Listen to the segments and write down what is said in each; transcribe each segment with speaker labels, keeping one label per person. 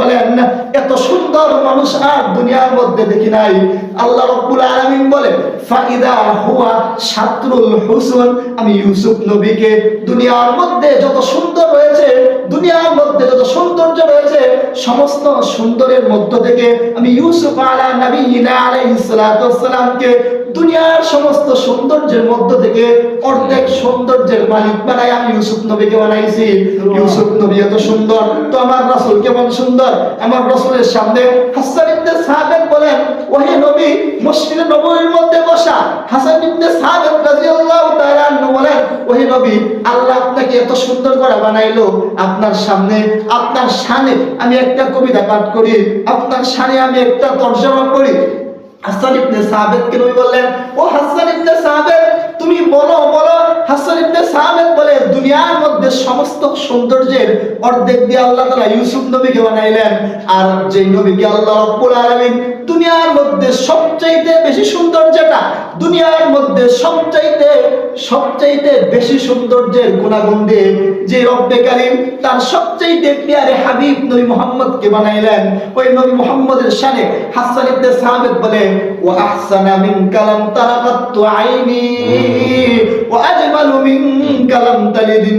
Speaker 1: বলেন, এত সুন্দর মানুষ আর দুনিয়ার মধ্যে দেখি নাই। আল্লাহ রাব্বুল ফাইদা হুয়া শাত্রুল হুসন। আমি ইউসুফ নবীকে, দুনিয়ার মধ্যে যত সুন্দর রয়েছে, দুনিয়ার মধ্যে যত সৌন্দর্য রয়েছে, সমস্ত সুন্দরের মধ্য থেকে আমি ইউসুফ আলা নবীনা আলাইহিস সালাতু ওয়াসসালামকে দুনিয়ার সমস্ত সৌন্দর্যের মধ্য থেকে অর্ধেক সৌন্দর্যের মালিক বানাই আমি ইউসুফ নবীকে বানাইছি। ইউসুফ নবী এত সুন্দর। তো আমার রাসূল কেমন সুন্দর? আমার রাসূলের সামনে হাসান ইবনে বলেন, ওহে নবী নববীর মধ্যে বসা। হাসান ইবনে তাআলা আনহু বলেন, ওহে নবী, আল্লাহ আপনাকে এত সুন্দর করে বানাইলো। আপনার সামনে, আপনার শানে আমি একটা কবিতা পাঠ করি, আপনার শানে আমি একটা তর্জমা করি। হাসান ইবনে সাবিতকে নবী বললেন, ও হাসান ইবনে সাবিত তুমি বলো বলো, হাসান ইবনে সাবিত বলে দুনিয়ার সমস্ত সৌন্দর্যের অর্ধেক দিয়ে আল্লাহ তাআলা ইউসুফ নবীকে বানাইলেন। আর যেই নবীকে আল্লাহ রাব্বুল আলামিন দুনিয়ার মধ্যে সবচাইতে বেশি সুন্দর যেটা দুনিয়ার মধ্যে সবচাইতে সবচাইতে বেশি সৌন্দর্যের গুণাগুণ দিয়ে যে রব্বে কারীম তার সবচাইতে প্রিয়ারে হাবিব নবী মুহাম্মদকে বানাইলেন, ওই নবী মুহাম্মদের শানে হাসান ইবনে সাবিত বলে, ওয়া আহসানা মিন কালাম তারাকাতু আইনি, ওয়া আজমালু মিন কালাম তালিদিন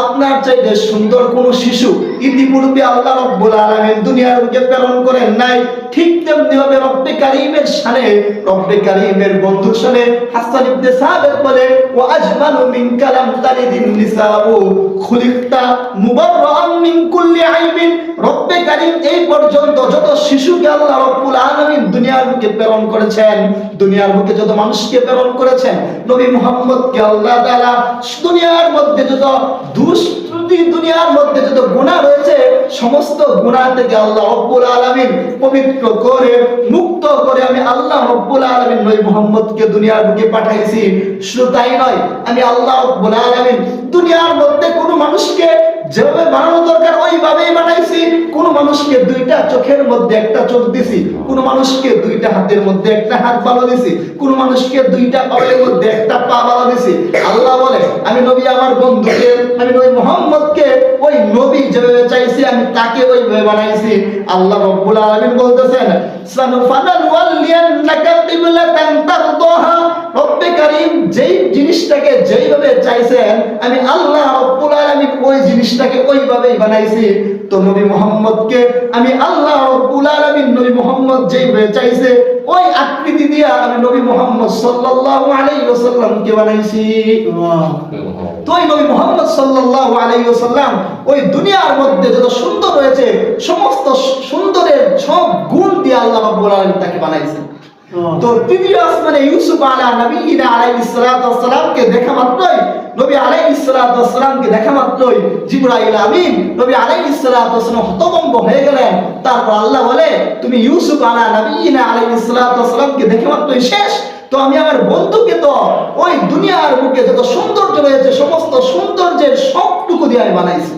Speaker 1: আপনার চাইতে সুন্দর কোন শিশু ইতিপূর্বে আল্লাহ রব্বুল আলামিন দুনিয়ার বুকে প্রেরণ করেন নাই, ঠিক তেমনি হবে রব্বে কারীমের শানে রব্বে কারীমের বন্ধুর শানে হাসান ইবনে সাহাবের বলে, ওয়া আজমালু মিন কালাম তালিদিন নিসাবু খুলিকতা মুবাররাম মিন আইবিন রব্বে কারীম এই পর্যন্ত যত শিশুকে আল্লাহ রব্বুল দুনিয়ার বুকে প্রেরণ করেছেন, দুনিয়ার বুকে যত মানুষকে প্রেরণ করেছেন, নবী আল্লাহ দুনিয়ার মধ্যে যত দুনিয়ার মধ্যে যত রয়েছে, সমস্ত গুনাহ থেকে আল্লাহ রব্বুল আলামিন পবিত্র করে, মুক্ত করে আমি আল্লাহ রব্বুল আলামিন নবী মুহাম্মদকে দুনিয়ার বুকে পাঠাইছি। শুধু তাই নয়, আমি আল্লাহ রব্বুল আলামিন দুনিয়ার মধ্যে কোনো মানুষকে যেভাবে বানানো মানুষকে দুইটা চোখের মধ্যে একটা চোখ দিছি, কোন মানুষকে দুইটা হাতের মধ্যে একটা হাত ভালো দিছি, কোন মানুষকে দুইটা পায়ের মধ্যে একটা পা ভালো দিছি। আল্লাহ বলে, আমি নবী আমার বন্ধুকে, আমি নবী মোহাম্মদকে, ওই নবী যেভাবে চাইছি, আমি তাকে ওইভাবে বানাইছি। আল্লাহ রব্বুল আলামিন বলতেছেন সানুফানাল ওয়ালিয়ান্নাকা কিবলাতান তারদাহা রব্বে কারীম যেই জিনিসটাকে যেইভাবে চাইছেন, আমি আল্লাহ আলামিন ওই জিনিসটাকে ওইভাবেই বানাইছি। তো নবী আমি আল্লাহ আলামিন নবী যেইভাবে চাইছে, ওই আকৃতি দিয়া আমি নবী সাল্লাল্লাহু আলাইহি বানাইছি। তো ওই নবী সাল্লাল্লাহু আলাইহি ওয়াসাল্লাম ওই দুনিয়ার মধ্যে যত সুন্দর রয়েছে, সমস্ত সুন্দরের সব গুণ দিয়ে আল্লাহ রাব্বুল আলামিন তাকে তো তৃতীয় আসমানে ইউসুফ আলা নবীনা আলাইহিস সালাতু দেখা মাত্রই নবী আলাইহিস সালাতু ওয়াসসালামকে দেখা মাত্রই জিবরাইল আমিন নবী আলাইহিস সালাতু ওয়াসসালাম হতভম্ব হয়ে গেলেন। তারপর আল্লাহ বলে তুমি ইউসুফ আলা নবীনা আলাইহিস সালাতু ওয়াসসালামকে দেখে মাত্রই শেষ। তো আমি আমার বন্ধুকে তো ওই দুনিয়ার বুকে যত সৌন্দর্য রয়েছে সমস্ত সৌন্দর্যের সবটুকু দিয়ে আমি বানাইছি।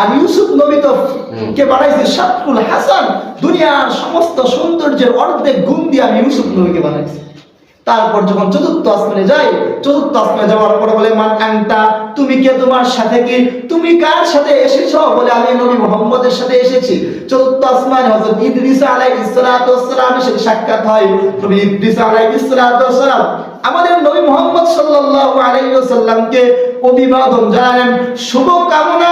Speaker 1: আর ইউসুফ নবী তো কে বানাইছে শাকুল হাসান দুনিয়ার সমস্ত সৌন্দর্যের অর্ধেক গুণ দিয়ে আমি ইউসুফ নবীকে বানাইছি। তারপর যখন চতুর্থ আসমানে যাই, চতুর্থ আসমানে যাওয়ার পরে বলে, মান আংতা তুমি কে তোমার সাথে কি? তুমি কার সাথে এসেছ? বলে, আমি নবী মোহাম্মদের সাথে এসেছি। চতুর্থ আসমানে হযরত ইদ্রিস আলাইহিস সালাতু ওয়াসসালামের সাথে সাক্ষাৎ হয় নবী ইদ্রিস আলাইহিস সালাতু ওয়াসসালাম আমাদের নবী মোহাম্মদ সাল্লাল্লাহু আলাইহি ওয়াসাল্লামকে অভিবাদন জানালেন শুভ কামনা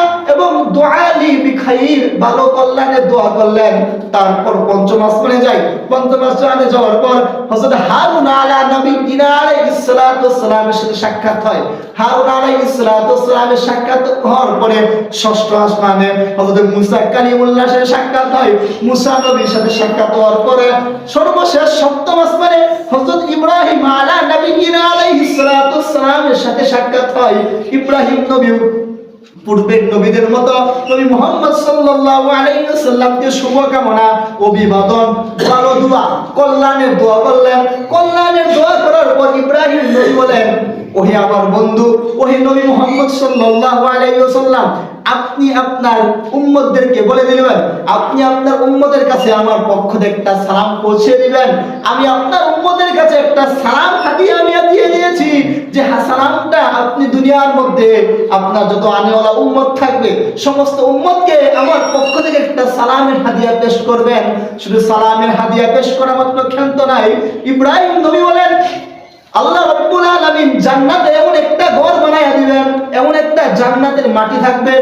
Speaker 1: বিখাইর ভালো কল্যাণের দোয়া করলেন। তারপর পঞ্চম আসমানে যাই পঞ্চম আসমানে যাওয়ার পর হযরত হারুন আলা নবী আলাইহিস সালাতু ওয়াসসালামের সাথে সাক্ষাৎ হয়। হারুন আলাইহিস সালাতু ওয়াসসালামের সাক্ষাৎ হওয়ার পরে ষষ্ঠ আসমানে হযরত মুসা কালিমুল্লাহর সাথে সাক্ষাৎ হয়। মুসা নবীর সাথে সাক্ষাৎ হওয়ার পরে সর্বশেষ সপ্তম আসমানে হযরত ইব্রাহিম আলা নবীনা আলাইহিস সালাতু ওয়াসসালামের সাথে সাক্ষাৎ হয়। ইব্রাহিম নবী পূর্বের নবীদের মতো। নবী মোহাম্মদ সাল্লাল্লাহু আলাইহি ওয়াসাল্লামকে শুভকামনা, অভিবাদন, ভালো দোয়া, কল্যাণের দোয়া কল্যাণের দোয়া করার পর ইব্রাহিম নবী বলেন, ওহে আমার বন্ধু, ওহে নবী মোহাম্মদ সাল্লাল্লাহু আলাইহি ওয়াসাল্লাম, আপনি আপনার উম্মতদেরকে বলে দিবেন আপনি আপনার উম্মতের কাছে আমার পক্ষ থেকে একটা সালাম পৌঁছে দিবেন। আমি আপনার উম্মতের কাছে একটা সালাম দুনিয়ার মধ্যে আপনার যত আনেওয়ালা উম্মত থাকবে, সমস্ত উম্মতকে আমার পক্ষ থেকে একটা সালামের হাদিয়া পেশ করবেন। শুধু সালামের হাদিয়া পেশ করা মাত্র ক্ষান্ত নাই। ইব্রাহিম নবী বলেন আল্লাহ রব্বুল আলামিন জান্নাতে এমন একটা ঘর বানায়া দিবেন, এমন একটা জান্নাতের মাটি থাকবে,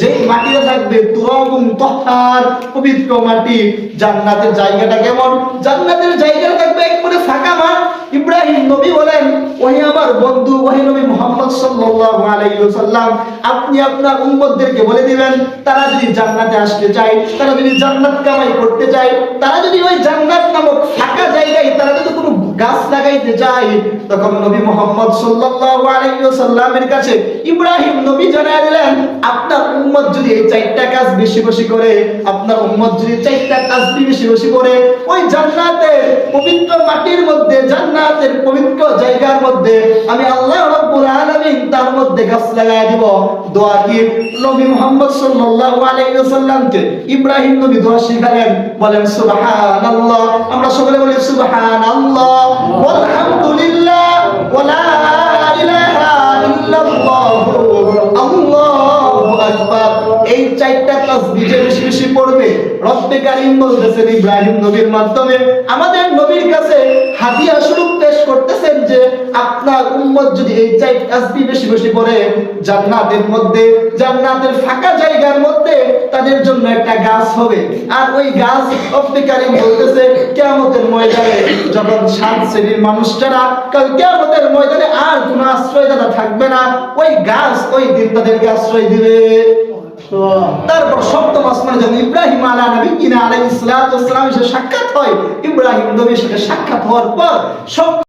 Speaker 1: যেই মাটিতে থাকবে তুরাবুন তহার পবিত্র মাটি। জান্নাতের জায়গাটা কেমন? জান্নাতের জায়গাটা থাকবে একবারে ফাঁকা মাঠ। ইব্রাহিম নবী বলেন, ওহি আমার বন্ধু, ওহি নবী মুহাম্মদ সাল্লাল্লাহু আলাইহি ওয়াসাল্লাম, আপনি আপনার উম্মতদেরকে বলে দিবেন, তারা যদি জান্নাতে আসতে চায়, তারা যদি জান্নাত কামাই করতে চায়, তারা যদি ওই জান্নাত নামক ফাঁকা জায়গায়, তারা যদি কোনো গাছ লাগাইতে চায় তখন নবী মোহাম্মদ সাল্লাল্লাহু আলাইহি ওয়াসাল্লামের কাছে ইব্রাহিম নবী জানায় দিলেন, আপনার উম্মত যদি এই চারটা কাজ বেশি বেশি করে, আপনার উম্মত যদি চারটা কাজ বেশি বেশি করে, ওই জান্নাতের পবিত্র মাটির মধ্যে, জান্নাতের পবিত্র জায়গার মধ্যে আমি আল্লাহ রাব্বুল আলামিন তার মধ্যে গাছ লাগায় দিব। দোয়া কি নবী মুহাম্মদ সাল্লাল্লাহু আলাইহি ওয়াসাল্লামকে ইব্রাহিম নবী দোয়া শিখালেন, বলেন, সুবহানাল্লাহ। আমরা সকলে বলি, সুবহানাল্লাহ। এই চারটা তাসবিহ যে বেশি বেশি পড়বে, রব্বে নবীর মাধ্যমে। আমাদের নবীর কাছে হাতিয়া স্বরূপ পেশ করতেছেন যে আপনার উম্মত যদি এই চার তাসবিহ বেশি বেশি পড়ে, জান্নাতের মধ্যে, জান্নাতের ফাঁকা জায়গার মধ্যে তাদের জন্য একটা গাছ হবে। আর ওই গাছ কারীম বলতেছে, কিয়ামতের ময়দানে যখন সাত শ্রেণির মানুষরা কাল কিয়ামতের ময়দানে আর কোনো আশ্রয়দাতা থাকবে না, ওই গাছ ওই দিন তাদেরকে আশ্রয় দিবে। তারপর সপ্তম আসমানে যখন ইব্রাহিম আলা নবী কিনা সালামের সাথে সাক্ষাৎ হয়, ইব্রাহিম নবীর সাথে সাক্ষাৎ হওয়ার পর সব